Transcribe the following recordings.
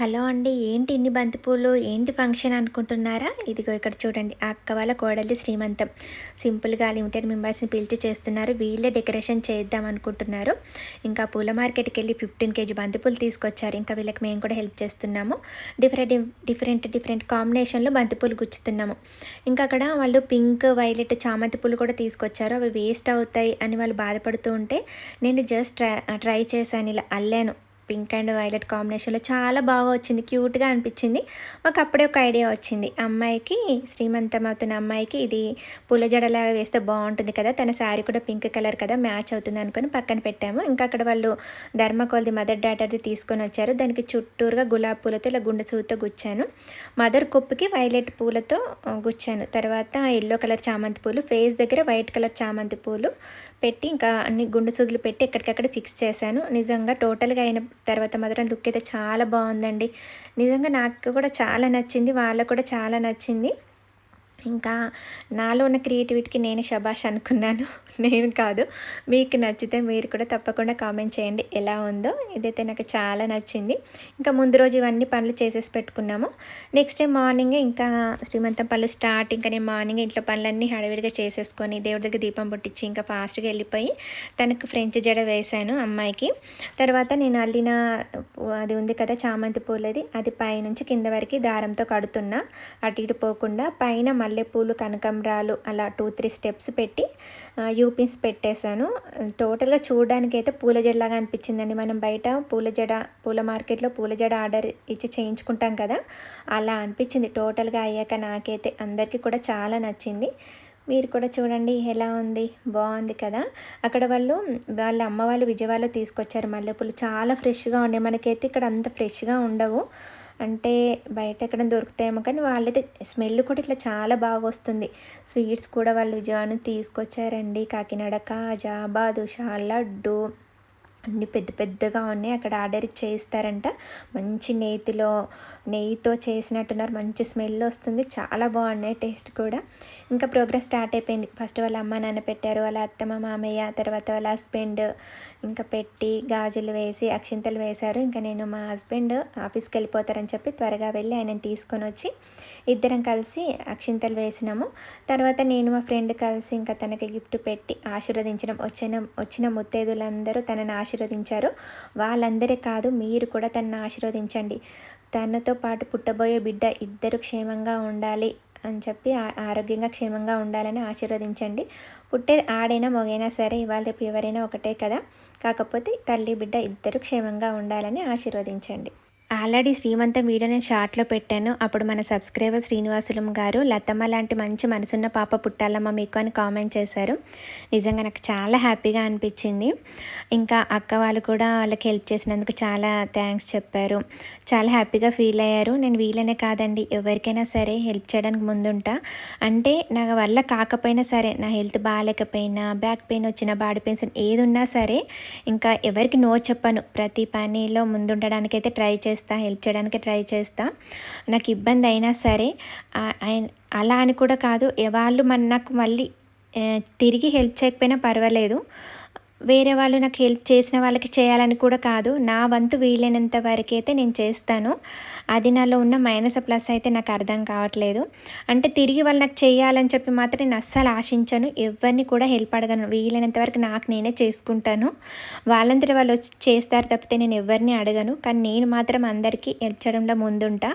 Hello అండి ఏంటి ఇన్ని బంతిపూలు? ఏంటి ఫంక్షన్ అనుకుంటున్నారా? ఇదిగో ఇక్కడ చూడండి ఆ అక్క వాళ్ళ కోడలి శ్రీమంతం. సింపుల్గా లిమిటెడ్ మెంబర్స్ని పిలిచి చేస్తున్నారు. వీళ్ళే డెకరేషన్ చేద్దాం అనుకుంటున్నారు. ఇంకా పూల మార్కెట్కి వెళ్ళి ఫిఫ్టీన్ కేజీ బంతిపూలు తీసుకొచ్చారు. ఇంకా వీళ్ళకి మేము కూడా హెల్ప్ చేస్తున్నాము. డిఫరెంట్ డిఫరెంట్ డిఫరెంట్ కాంబినేషన్లో బంతిపూలు గుచ్చుతున్నాము. ఇంకా అక్కడ వాళ్ళు పింక్ వైలెట్ చామంతి పూలు కూడా తీసుకొచ్చారు. అవి వేస్ట్ అవుతాయి అని వాళ్ళు బాధపడుతూ ఉంటే నేను జస్ట్ ట్రై ట్రై చేశాను ఇలా అల్లాను. పింక్ అండ్ వైలెట్ కాంబినేషన్లో చాలా బాగా వచ్చింది క్యూట్గా అనిపించింది. మాకు అప్పుడే ఒక ఐడియా వచ్చింది. అమ్మాయికి శ్రీమంతం అవుతున్న అమ్మాయికి ఇది పూల జడలాగా వేస్తే బాగుంటుంది కదా తన శారీ కూడా పింక్ కలర్ కదా మ్యాచ్ అవుతుంది అనుకుని పక్కన పెట్టాము. ఇంకా అక్కడ వాళ్ళు ధర్మకోల్ది మదర్ డాటర్ది తీసుకొని వచ్చారు. దానికి చుట్టూరుగా గులాబీ పూలతో ఇలా గుండె చూతో గుచ్చాను. మదర్ కొప్పుకి వైలెట్ పూలతో గుచ్చాను. తర్వాత ఎల్లో కలర్ చామంతి పూలు ఫేస్ దగ్గర వైట్ కలర్ చామంతి పూలు పెట్టి ఇంకా అన్ని గుండె సూదులు పెట్టి ఎక్కడికక్కడ ఫిక్స్ చేశాను. నిజంగా టోటల్గా అయిన తర్వాత మాత్రం లుక్ అయితే చాలా బాగుందండి. నిజంగా నాకు కూడా చాలా నచ్చింది వాళ్ళకు కూడా చాలా నచ్చింది. ఇంకా నాలో ఉన్న క్రియేటివిటీకి నేను శభాష్ అనుకున్నాను. నేను కాదు. మీకు నచ్చితే మీరు కూడా తప్పకుండా కామెంట్ చేయండి. ఎలా ఉందో ఇదైతే నాకు చాలా నచ్చింది. ఇంకా ముందు రోజు ఇవన్నీ పనులు చేసేసి పెట్టుకున్నాము. నెక్స్ట్ డే మార్నింగ్ ఇంకా శ్రీమంతం పనులు స్టార్ట్ ఇంకా నేను మార్నింగ్ ఇంట్లో పనులన్నీ హడవిడిగా చేసేసుకొని దేవుడి దగ్గర దీపం పుట్టించి ఇంకా ఫాస్ట్గా వెళ్ళిపోయి తనకు ఫ్రెంచ్ జడ వేశాను అమ్మాయికి. తర్వాత నేను అల్లిన అది ఉంది కదా చామంతి పూలది అది పైనుంచి కింద వరకు దారంతో కడుతున్నా. అటు ఇటు పోకుండా పైన మల్లెపూలు కనకంబరాలు అలా టూ త్రీ స్టెప్స్ పెట్టి యూపిన్స్ పెట్టేశాను. టోటల్గా చూడడానికి అయితే పూల జడలాగా అనిపించిందండి. మనం బయట పూల జడ పూల మార్కెట్లో పూల జడ ఆర్డర్ ఇచ్చి చేయించుకుంటాం కదా అలా అనిపించింది. టోటల్గా అయ్యాక నాకైతే అందరికీ కూడా చాలా నచ్చింది. మీరు కూడా చూడండి ఎలా ఉంది? బాగుంది కదా. అక్కడ వాళ్ళు వాళ్ళ అమ్మ వాళ్ళు విజయవాడలో తీసుకొచ్చారు మల్లెపూలు. చాలా ఫ్రెష్గా ఉన్నాయి. మనకైతే ఇక్కడ అంత ఫ్రెష్గా ఉండవు. అంటే బయట ఎక్కడ దొరుకుతాయేమో కానీ వాళ్ళైతే స్మెల్ కూడా ఇట్లా చాలా బాగా వస్తుంది స్వీట్స్ కూడా వాళ్ళు విజయవాడ తీసుకొచ్చారండి. కాకినాడ కాజా బాదుషా లడ్డు అన్ని పెద్ద పెద్దగా ఉన్నాయి. అక్కడ ఆర్డర్ చేస్తారంట మంచి నేతిలో నెయ్యితో చేసినట్టున్నారు. మంచి స్మెల్ వస్తుంది. చాలా బాగున్నాయి టేస్ట్ కూడా. ఇంకా ప్రోగ్రెస్ స్టార్ట్ అయిపోయింది. ఫస్ట్ వాళ్ళ అమ్మ నాన్న పెట్టారు. వాళ్ళ అత్తమ్మ మామయ్య తర్వాత వాళ్ళ హస్బెండ్ ఇంకా పెట్టి గాజులు వేసి అక్షింతలు వేశారు. ఇంకా నేను మా హస్బెండ్ ఆఫీస్కి వెళ్ళిపోతారని చెప్పి త్వరగా వెళ్ళి ఆయనను తీసుకొని వచ్చి ఇద్దరం కలిసి అక్షింతలు వేసినాము. తర్వాత నేను మా ఫ్రెండ్ కలిసి ఇంకా తనకి గిఫ్ట్ పెట్టి ఆశీర్వదించడం వచ్చిన వచ్చిన ముత్తైదులందరూ తనని ఆశీర్వదించారు. వాళ్ళందరే కాదు మీరు కూడా తనను ఆశీర్వదించండి. తనతో పాటు పుట్టబోయే బిడ్డ ఇద్దరు క్షేమంగా ఉండాలి అని చెప్పి ఆరోగ్యంగా క్షేమంగా ఉండాలని ఆశీర్వదించండి. పుట్టే ఆడైనా మొగైనా సరే ఇవాళ రేపు ఎవరైనా ఒకటే కదా. కాకపోతే తల్లి బిడ్డ ఇద్దరు క్షేమంగా ఉండాలని ఆశీర్వదించండి. ఆల్రెడీ శ్రీమంతం వీడియో నేను షార్ట్లో పెట్టాను. అప్పుడు మన సబ్స్క్రైబర్ శ్రీనివాసులం గారు లతమ్మ లాంటి మంచి మనసున్న పాప పుట్టాలమ్మ మీకు అని కామెంట్ చేశారు. నిజంగా నాకు చాలా హ్యాపీగా అనిపించింది. ఇంకా అక్క వాళ్ళు కూడా వాళ్ళకి హెల్ప్ చేసినందుకు చాలా థ్యాంక్స్ చెప్పారు. చాలా హ్యాపీగా ఫీల్ అయ్యారు. నేను వీలనే కాదండి ఎవరికైనా సరే హెల్ప్ చేయడానికి ముందుంటా. అంటే నా వల్ల కాకపోయినా సరే నా హెల్త్ బాగాలేకపోయినా బ్యాక్ పెయిన్ వచ్చిన బాడీ పెయిన్స్ ఏది ఉన్నా సరే ఇంకా ఎవరికి నో చెప్పను. ప్రతి పనిలో ముందుండడానికైతే ట్రై చేస్తాను. చేస్తా హెల్ప్ చేయడానికి ట్రై చేస్తా. నాకు ఇబ్బంది అయినా సరే అలా అని కూడా కాదు. వాళ్ళు మన నాకు మళ్ళీ తిరిగి హెల్ప్ చేయకపోయినా పర్వాలేదు. వేరే వాళ్ళు నాకు హెల్ప్ చేసిన వాళ్ళకి చేయాలని కూడా కాదు నా వంతు వీలైనంత వరకు అయితే నేను చేస్తాను. అది నాలో ఉన్న మైనస్ ప్లస్ అయితే నాకు అర్థం కావట్లేదు. అంటే తిరిగి వాళ్ళు నాకు చేయాలని చెప్పి మాత్రం నేను అస్సలు ఆశించను. ఎవరిని కూడా హెల్ప్ అడగను. వీలైనంత వరకు నాకు నేనే చేసుకుంటాను. వాళ్ళంతటి వాళ్ళు వచ్చి చేస్తారు తప్పితే నేను ఎవరిని అడగను. కానీ నేను మాత్రం అందరికీ హెల్ప్ చేయడంలో ముందుంటా.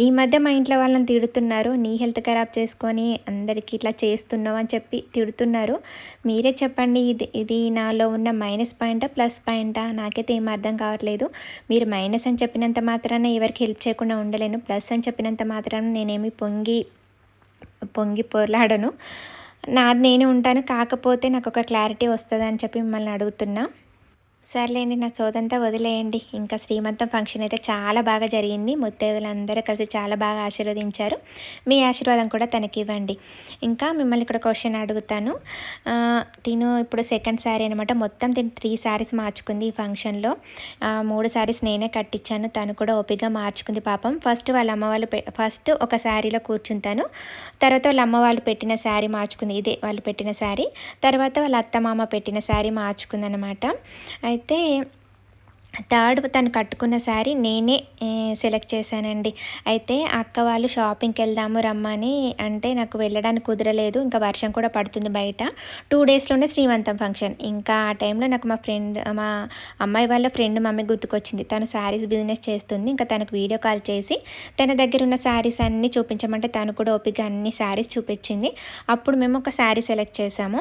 ఈ మధ్య మా ఇంట్లో వాళ్ళని తిడుతున్నారు. నీ హెల్త్ ఖరాబ్ చేసుకొని అందరికీ ఇట్లా చేస్తున్నావు అని చెప్పి తిడుతున్నారు. మీరే చెప్పండి. ఇది ఇది నాలో ఉన్న మైనస్ పాయింటా ప్లస్ పాయింటా? నాకైతే ఏం అర్థం కావట్లేదు. మీరు మైనస్ అని చెప్పినంత మాత్రాన ఎవరికి హెల్ప్ చేయకుండా ఉండలేను. ప్లస్ అని చెప్పినంత మాత్రాన నేనేమి పొంగి పొంగి పొరలాడను నాది నేనే ఉంటాను. కాకపోతే నాకు ఒక క్లారిటీ వస్తుంది అని చెప్పి మిమ్మల్ని అడుగుతున్నా. సర్లేండి నా సోదంతా వదిలేయండి. ఇంకా శ్రీమంతం ఫంక్షన్ అయితే చాలా బాగా జరిగింది. ముత్తైదులందరూ కలిసి చాలా బాగా ఆశీర్వదించారు. మీ ఆశీర్వాదం కూడా తనకి ఇవ్వండి ఇంకా మిమ్మల్ని ఇక్కడ క్వశ్చన్ అడుగుతాను. తిను ఇప్పుడు సెకండ్ శారీ అనమాట మొత్తం తిను త్రీ శారీస్ మార్చుకుంది ఈ ఫంక్షన్లో. మూడు శారీస్ నేనే కట్టించాను తను కూడా ఓపిగా మార్చుకుంది పాపం. ఫస్ట్ వాళ్ళ అమ్మ వాళ్ళు ఫస్ట్ ఒక శారీలో కూర్చుంటాను తర్వాత వాళ్ళ అమ్మ వాళ్ళు పెట్టిన శారీ మార్చుకుంది. ఇదే వాళ్ళు పెట్టిన శారీ తర్వాత వాళ్ళ అత్త మామ పెట్టిన శారీ మార్చుకుంది అనమాట అయితే థర్డ్ తను కట్టుకున్న శారీ నేనే సెలెక్ట్ చేశానండి. అయితే అక్క వాళ్ళు షాపింగ్కి వెళ్దాము రమ్మని అంటే నాకు వెళ్ళడానికి కుదరలేదు. ఇంకా వర్షం కూడా పడుతుంది బయట. టూ డేస్లోనే శ్రీమంతం ఫంక్షన్. ఇంకా ఆ టైంలో నాకు మా ఫ్రెండ్ మా అమ్మాయి వాళ్ళ ఫ్రెండ్ మమ్మీ గుర్తుకొచ్చింది. తను శారీస్ బిజినెస్ చేస్తుంది. ఇంకా తనకు వీడియో కాల్ చేసి తన దగ్గర ఉన్న శారీస్ అన్నీ చూపించమంటే తను కూడా ఓపిక అన్ని శారీస్ చూపించింది. అప్పుడు మేము ఒక శారీ సెలెక్ట్ చేసాము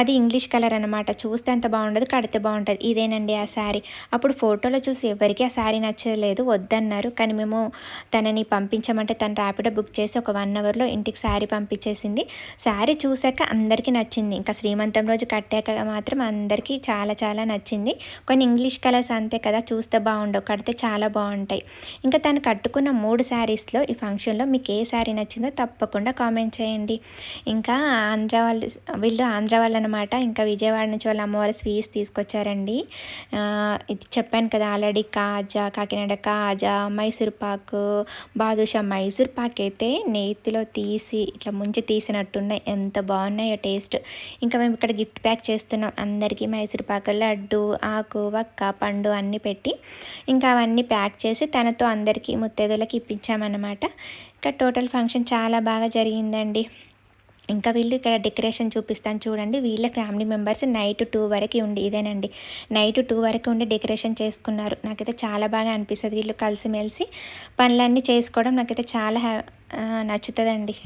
అది ఇంగ్లీష్ కలర్ అనమాట చూస్తే అంత బాగుండదు కడితే బాగుంటుంది. ఇదేనండి ఆ శారీ. అప్పుడు ఫోటో ఫోటోలో చూసి ఎవరికి ఆ శారీ నచ్చలేదు వద్దన్నారు. కానీ మేము తనని పంపించమంటే తను ర్యాపిడో బుక్ చేసి ఒక వన్ అవర్లో ఇంటికి శారీ పంపించేసింది. శారీ చూశాక అందరికీ నచ్చింది. ఇంకా శ్రీమంతం రోజు కట్టాక మాత్రం అందరికీ చాలా చాలా నచ్చింది. కొన్ని ఇంగ్లీష్ కలర్స్ అంతే కదా చూస్తే బాగుండవు కడితే చాలా బాగుంటాయి. ఇంకా తను కట్టుకున్న మూడు శారీస్లో ఈ ఫంక్షన్లో మీకు ఏ శారీ నచ్చిందో తప్పకుండా కామెంట్ చేయండి. ఇంకా ఆంధ్ర వాళ్ళు వీళ్ళు ఆంధ్ర వాళ్ళు అనమాట ఇంకా విజయవాడ నుంచి వాళ్ళ అమ్మవారి స్వీట్స్ తీసుకొచ్చారండి. ఇది చెప్పాను చెప్పాను కదా ఆల్రెడీ కాజా కాకినాడ కాజా మైసూర్ పాకు బాదుషా మైసూర్ పాక్ అయితే నేతిలో తీసి ఇట్లా ముంచి తీసినట్టున్నాయి. ఎంత బాగున్నాయో టేస్ట్. ఇంకా మేము ఇక్కడ గిఫ్ట్ ప్యాక్ చేస్తున్నాం. అందరికీ మైసూర్ పాకు లడ్డు ఆకు వక్క పండు అన్నీ పెట్టి ఇంకా అవన్నీ ప్యాక్ చేసి తనతో అందరికీ ముత్తేదులకి ఇప్పించామన్నమాట. ఇంకా టోటల్ ఫంక్షన్ చాలా బాగా జరిగిందండి. ఇంకా వీళ్ళు ఇక్కడ డెకరేషన్ చూపిస్తాను చూడండి. వీళ్ళ ఫ్యామిలీ మెంబర్స్ నైట్ టూ వరకు ఉండి ఇదేనండి. నైట్ టూ వరకు ఉండి డెకరేషన్ చేసుకున్నారు. నాకైతే చాలా బాగా అనిపిస్తుంది వీళ్ళు కలిసిమెలిసి పనులన్నీ చేసుకోవడం. నాకైతే చాలా నచ్చుతుందండి.